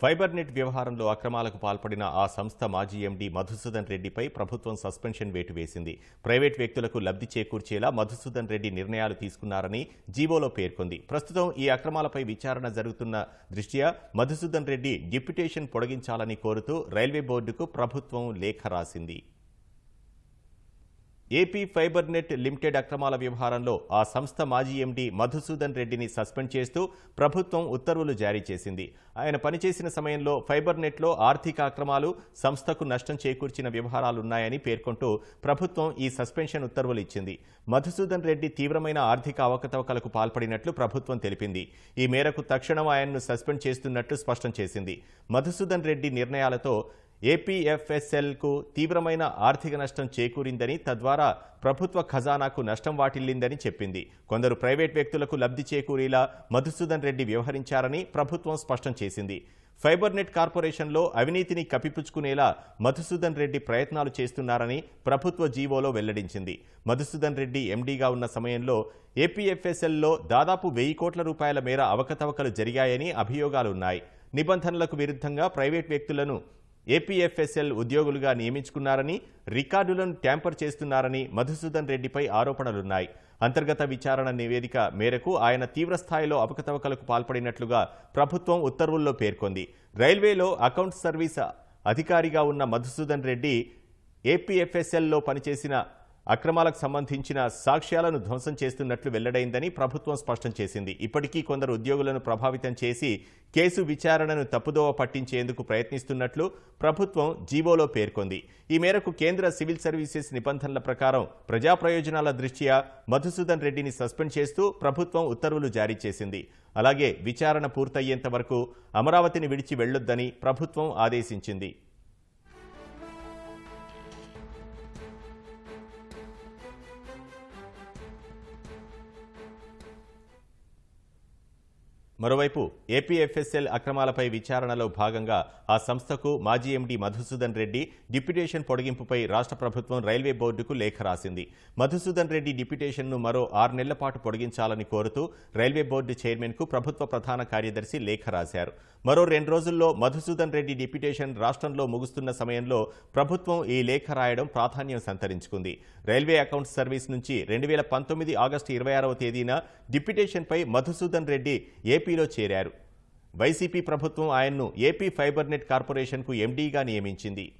Fibre net వ్యవహారంలో అక్రమాలకు పాల్పడిన ఆ సంస్థ మాజీ ఎండీ మధుసూదన్ రెడ్డిపై ప్రభుత్వం సస్పెన్షన్ వేటు వేసింది. ప్రైవేట్ వ్యక్తులకు లబ్ధి చేకూర్చేలా మధుసూదన్ రెడ్డి నిర్ణయాలు తీసుకున్నారని జీవోలో పేర్కొంది. ప్రస్తుతం ఈ అక్రమాలపై విచారణ జరుగుతున్న దృష్ట్యా మధుసూదన్ రెడ్డి డిప్యుటేషన్ పొడిగించాలని కోరుతూ రైల్వే బోర్డుకు ప్రభుత్వం లేఖ రాసింది. ఏపీ ఫైబర్ నెట్ లిమిటెడ్ అక్రమాల వ్యవహారంలో ఆ సంస్థ మాజీ ఎండీ మధుసూదన్ రెడ్డిని సస్పెండ్ చేస్తూ ప్రభుత్వం ఉత్తర్వులు జారీ చేసింది. ఆయన పనిచేసిన సమయంలో ఫైబర్ నెట్లో ఆర్థిక అక్రమాలు సంస్థకు నష్టం చేకూర్చిన వ్యవహారాలున్నాయని పేర్కొంటూ ప్రభుత్వం ఈ సస్పెన్షన్ ఉత్తర్వులు ఇచ్చింది. మధుసూదన్ రెడ్డి తీవ్రమైన ఆర్థిక అవకతవకలకు పాల్పడినట్లు ప్రభుత్వం తెలిపింది. ఈ మేరకు తక్షణం ఆయన్ను సస్పెండ్ చేస్తున్నట్లు స్పష్టం చేసింది. మధుసూదన్ రెడ్డి నిర్ణయాలతో ఏపీఎఫ్ఎస్ఎల్కు తీవ్రమైన ఆర్థిక నష్టం చేకూరిందని తద్వారా ప్రభుత్వ ఖజానాకు నష్టం వాటిల్లిందని చెప్పింది. కొందరు ప్రైవేట్ వ్యక్తులకు లబ్ధి చేకూరేలా మధుసూదన్ రెడ్డి వ్యవహరించారని ప్రభుత్వం స్పష్టం చేసింది. ఫైబర్ నెట్ కార్పొరేషన్లో అవినీతిని కప్పిపుచ్చుకునేలా మధుసూదన్ రెడ్డి ప్రయత్నాలు చేస్తున్నారని ప్రభుత్వ జీవోలో వెల్లడించింది. మధుసూదన్ రెడ్డి ఎండీగా ఉన్న సమయంలో ఏపీఎఫ్ఎస్ఎల్లో దాదాపు వెయ్యి కోట్ల రూపాయల మేర అవకతవకలు జరిగాయని అభియోగాలున్నాయి. నిబంధనలకు విరుద్ధంగా ప్రైవేట్ వ్యక్తులను ఏపీఎఫ్ఎస్ఎల్ ఉద్యోగులుగా నియమించుకున్నారని రికార్డులను ట్యాంపర్ చేస్తున్నారని మధుసూదన్ రెడ్డిపై ఆరోపణలున్నాయి. అంతర్గత విచారణ నివేదిక మేరకు ఆయన తీవ్రస్థాయిలో అవకతవకలకు పాల్పడినట్లుగా ప్రభుత్వం ఉత్తర్వుల్లో పేర్కొంది. రైల్వేలో అకౌంట్ సర్వీస్ అధికారిగా ఉన్న మధుసూదన్ రెడ్డి ఏపీఎఫ్ఎస్ఎల్లో పనిచేసిన అక్రమాలకు సంబంధించిన సాక్ష్యాలను ధ్వంసం చేస్తున్నట్లు వెల్లడైందని ప్రభుత్వం స్పష్టం చేసింది. ఇప్పటికీ కొందరు ఉద్యోగులను ప్రభావితం చేసి కేసు విచారణను తప్పుదోవ పట్టించేందుకు ప్రయత్నిస్తున్నట్లు ప్రభుత్వం జీవోలో పేర్కొంది. ఈ మేరకు కేంద్ర సివిల్ సర్వీసెస్ నిబంధనల ప్రకారం ప్రజా ప్రయోజనాల దృష్ట్యా మధుసూదన్ రెడ్డిని సస్పెండ్ చేస్తూ ప్రభుత్వం ఉత్తర్వులు జారీ చేసింది. అలాగే విచారణ పూర్తయ్యేంత వరకు అమరావతిని విడిచి వెళ్ళొద్దని ప్రభుత్వం ఆదేశించింది. మరోవైపు ఏపీఎఫ్ఎస్ఎల్ అక్రమాలపై విచారణలో భాగంగా ఆ సంస్థకు మాజీ ఎండీ మధుసూదన్ రెడ్డి డిప్యుటేషన్ పొడిగింపుపై రాష్ట్ర ప్రభుత్వం రైల్వే బోర్డుకు లేఖ రాసింది. మధుసూదన్ రెడ్డి డిప్యుటేషన్ను మరో ఆరు నెలల పాటు పొడిగించాలని కోరుతూ రైల్వే బోర్డు చైర్మన్కు ప్రభుత్వ ప్రధాన కార్యదర్శి లేఖ రాశారు. మరో రెండు రోజుల్లో మధుసూదన్ రెడ్డి డిప్యుటేషన్ రాష్ట్రంలో ముగుస్తున్న సమయంలో ప్రభుత్వం ఈ లేఖ రాయడం ప్రాధాన్యం సంతరించుకుంది. రైల్వే అకౌంట్స్ సర్వీస్ నుంచి రెండు వేల పంతొమ్మిది ఆగస్టు ఇరవై ఆరవ తేదీన డిప్యుటేషన్పై మధుసూదన్ రెడ్డి ఏపీలో చేరారు. వైసీపీ ప్రభుత్వం ఆయన్ను ఏపీ ఫైబర్ నెట్ కార్పొరేషన్కు ఎండీగా నియమించింది.